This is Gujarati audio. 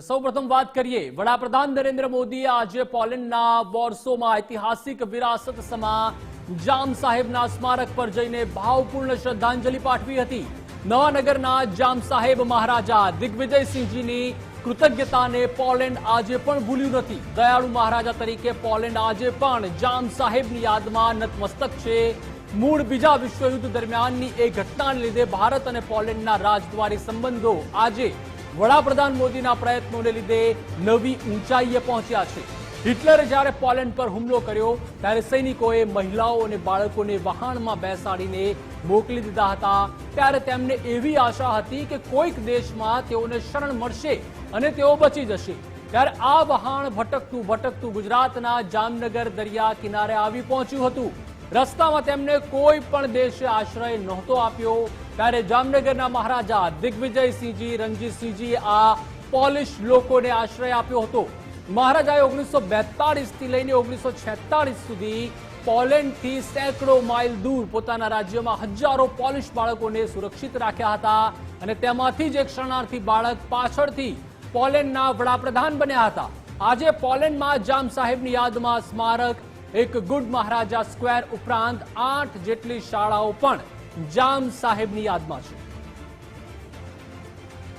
સૌપ્રથમ વાત કરીએ. વડાપ્રધાન નરેન્દ્ર મોદીએ આજે પોલેન્ડના વોર્સોમાં ઐતિહાસિક વિરાસત સમા જામ સાહેબના સ્મારક પર જઈને ભાવપૂર્ણ શ્રદ્ધાંજલિ પાઠવી હતી. નવાનગરના જામ સાહેબ મહારાજા દિગ્વિજયસિંહજીની કૃતજ્ઞતાને પોલેન્ડ આજે પણ ભૂલ્યું નથી. દયાળુ મહારાજા તરીકે પોલેન્ડ આજે પણ જામ સાહેબની યાદમાં નતમસ્તક છે. મૂળ બીજા વિશ્વયુદ્ધ દરમિયાનની એ ઘટનાને લીધે ભારત અને પોલેન્ડના રાજદ્વારી સંબંધો આજે વડાપ્રધાન મોદીના પ્રયત્નોને લીધે નવી ઊંચાઈએ પહોંચ્યા છે. હિટલરે જ્યારે પોલેન્ડ પર હુમલો કર્યો, ત્યારે સૈનિકોએ મહિલાઓ અને બાળકોને વહાણમાં બેસાડીને મોકલી દીધા હતા. ત્યારે તેમને એવી આશા હતી કે કોઈક દેશમાં તેઓને શરણ મળશે અને તેઓ બચી જશે. ત્યારે આ વહાણ ભટકતું ભટકતું ગુજરાતના જામનગર દરિયા કિનારે આવી પહોંચ્યું હતું. રસ્તામાં તેમને કોઈ પણ દેશે આશ્રય નહોતો આપ્યો. ત્યારે જામનગરના મહારાજા દિગ્વિજયસિંહજી, રણજીતસિંહજીએ આ પોલિશ લોકોને આશ્રય આપ્યો હતો. મહારાજાએ ઓગણીસો બેતાળીસથી લઈને ઓગણીસો છેતાળીસ સુધી પોલેન્ડથી સેંકડો માઇલ દૂર પોતાના રાજ્યમાં હજારો પોલિશ બાળકોને સુરક્ષિત રાખ્યા હતા અને તેમાંથી જ એક શરણાર્થી બાળક પાછળથી પોલેન્ડના વડાપ્રધાન બન્યા હતા. આજે પોલેન્ડમાં જામ સાહેબની યાદમાં સ્મારક એક ગુડ મહારાજા સ્ક્વેર ઉપરાંત આઠ જેટલી શાળાઓ પણ જામ સાહેબની યાદમાં છે.